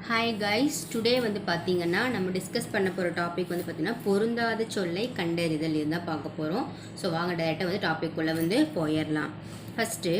Hi guys today வந்து பார்த்தீங்கன்னா நம்ம டிஸ்கஸ் பண்ண போகிற டாபிக் வந்து பார்த்தீங்கன்னா பொருந்தாத சொல்லை கண்டறிதல் இருந்தால் பார்க்க போகிறோம் ஸோ வாங்க டேரெக்டாக வந்து டாபிக்குள்ளே வந்து போயிடலாம் ஃபஸ்ட்டு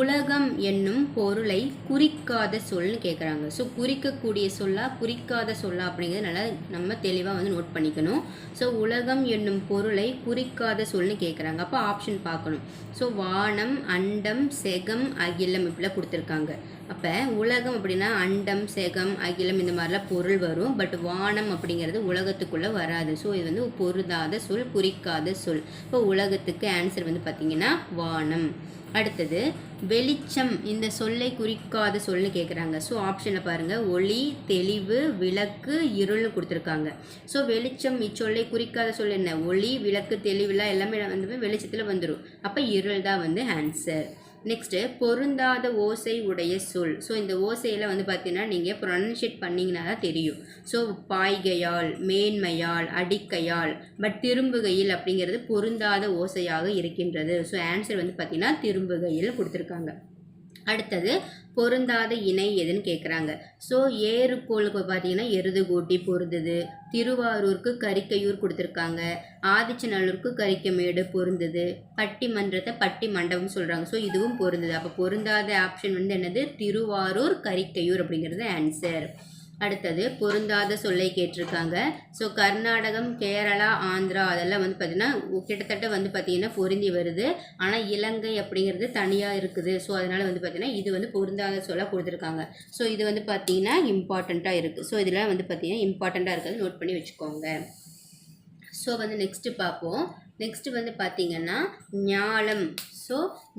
உலகம் என்னும் பொருளை குறிக்காத சொல்னு கேட்குறாங்க ஸோ குறிக்கக்கூடிய சொல்லா குறிக்காத சொல்லா அப்படிங்கிறது நல்லா நம்ம தெளிவாக வந்து நோட் பண்ணிக்கணும். ஸோ உலகம் என்னும் பொருளை குறிக்காத சொல்னு கேட்குறாங்க அப்போ ஆப்ஷன் பார்க்கணும் ஸோ வானம் அண்டம் செகம் அகிலம் இப்படிலாம் கொடுத்துருக்காங்க. அப்போ உலகம் அப்படின்னா அண்டம் செகம் அகிலம் இந்த மாதிரிலாம் பொருள் வரும். பட் வானம் அப்படிங்கிறது உலகத்துக்குள்ளே வராது. ஸோ இது வந்து பொருந்தாத சொல் குறிக்காத சொல். இப்போ உலகத்துக்கு ஆன்சர் வந்து பார்த்திங்கன்னா வானம். அடுத்தது வெளிச்சம் இந்த சொல்லை குறிக்காத சொல்னு கேட்குறாங்க ஸோ ஆப்ஷனில் பாருங்கள் ஒளி தெளிவு விளக்கு இருள்னு கொடுத்துருக்காங்க. ஸோ வெளிச்சம் இச்சொல்லை குறிக்காத சொல் என்ன? ஒளி விளக்கு தெளிவுலாம் எல்லாமே வந்து வெளிச்சத்தில் வந்துடும் அப்போ இருள் தான் வந்து ஆன்சர் நெக்ஸ்ட்டு பொருந்தாத ஓசை உடைய சொல். ஸோ இந்த ஓசையில் வந்து பார்த்தீங்கன்னா நீங்கள் ப்ரொனன்ஷியேட் பண்ணிங்கன்னா தான் தெரியும். ஸோ பாய்கையால் மேன்மையால் அடிக்கையால் பட் திரும்புகையில் அப்படிங்கிறது பொருந்தாத ஓசையாக இருக்கின்றது. ஸோ ஆன்சர் வந்து பார்த்திங்கன்னா திரும்புகையில் கொடுத்துருக்காங்க. அடுத்தது பொருந்தாத இணை எதுன்னு கேட்குறாங்க ஸோ ஏறுகோளுக்கு பார்த்தீங்கன்னா எருதுகோட்டி பொருந்தது. திருவாரூருக்கு கரிக்கையூர் கொடுத்துருக்காங்க. ஆதிச்சநல்லூருக்கு கரிக்கமேடு பொருந்தது. பட்டிமன்றத்தை பட்டி மண்டபம் சொல்கிறாங்க ஸோ இதுவும் பொருந்தது. அப்போ பொருந்தாத ஆப்ஷன் வந்து என்னது? திருவாரூர் கரிக்கையூர் அப்படிங்கிறது ஆன்சர் அடுத்தது பொருந்தாத சொல்லை கேட்டிருக்காங்க. ஸோ கர்நாடகம் கேரளா ஆந்திரா அதெல்லாம் வந்து பார்த்திங்கன்னா கிட்டத்தட்ட வந்து பார்த்திங்கன்னா பொருந்தி வருது. ஆனால் இலங்கை அப்படிங்கிறது தனியாக இருக்குது. ஸோ அதனால் வந்து பார்த்திங்கன்னா இது வந்து பொருந்தாத சொல்லாக கொடுத்துருக்காங்க. ஸோ இது வந்து பார்த்திங்கன்னா இம்பார்ட்டண்ட்டாக இருக்குது ஸோ இதெல்லாம் வந்து பார்த்திங்கன்னா இம்பார்ட்டண்ட்டாக இருக்கிறது நோட் பண்ணி வச்சுக்கோங்க. ஸோ வந்து நெக்ஸ்ட்டு பார்ப்போம் நெக்ஸ்ட்டு வந்து பார்த்திங்கன்னா ஞாலம். ஸோ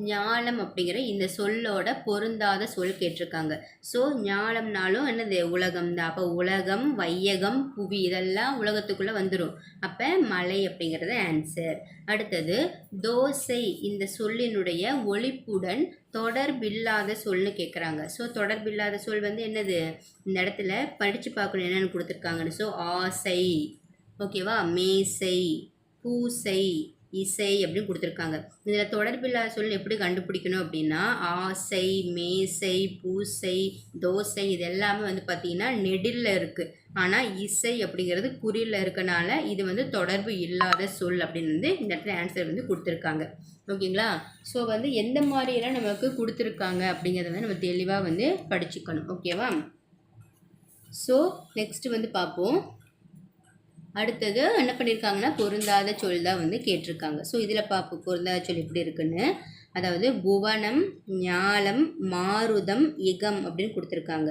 ஞாலம் அப்படிங்கிற இந்த சொல்லோட பொருந்தாத சொல் கேட்டிருக்காங்க. ஸோ ஞாலம்னாலும் என்னது? உலகம் தான் அப்போ உலகம் வையகம் புவி இதெல்லாம் உலகத்துக்குள்ளே வந்துடும் அப்போ மலை அப்படிங்கிறது ஆன்சர் அடுத்தது தோசை இந்த சொல்லினுடைய ஒழிப்புடன் தொடர்பில்லாத சொல்னு கேட்குறாங்க ஸோ தொடர்பில்லாத சொல் வந்து என்னது? இந்த இடத்துல படித்து பார்க்கணும் என்னென்னு கொடுத்துருக்காங்கன்னு. ஸோ ஆசை. ஓகேவா மேசை. பூசை இசை அப்படின்னு கொடுத்துருக்காங்க. இதில் தொடர்பில்லாத சொல் எப்படி கண்டுபிடிக்கணும் அப்படின்னா ஆசை மேசை பூசை தோசை இது எல்லாமே வந்து பார்த்திங்கன்னா நெடில் இருக்குது ஆனால் இசை அப்படிங்கிறது குறியில் இருக்கனால இது வந்து தொடர்பு இல்லாத சொல் அப்படின்னு வந்து இந்த இடத்துல ஆன்சர் வந்து கொடுத்துருக்காங்க. ஓகேங்களா? ஸோ வந்து எந்த மாதிரியெல்லாம் நமக்கு கொடுத்துருக்காங்க அப்படிங்கிறத வந்து நம்ம தெளிவாக வந்து படிச்சுக்கணும். ஓகேவா? ஸோ நெக்ஸ்ட்டு வந்து பார்ப்போம். அடுத்தது என்ன பண்ணியிருக்காங்கன்னா பொருந்தாத சொல் தான் வந்து கேட்டிருக்காங்க. ஸோ இதில் பார்ப்போம் பொருந்தாத சொல் எப்படி இருக்குன்னு. அதாவது புவனம் ஞாலம் மாருதம் இகம் அப்படின்னு கொடுத்துருக்காங்க.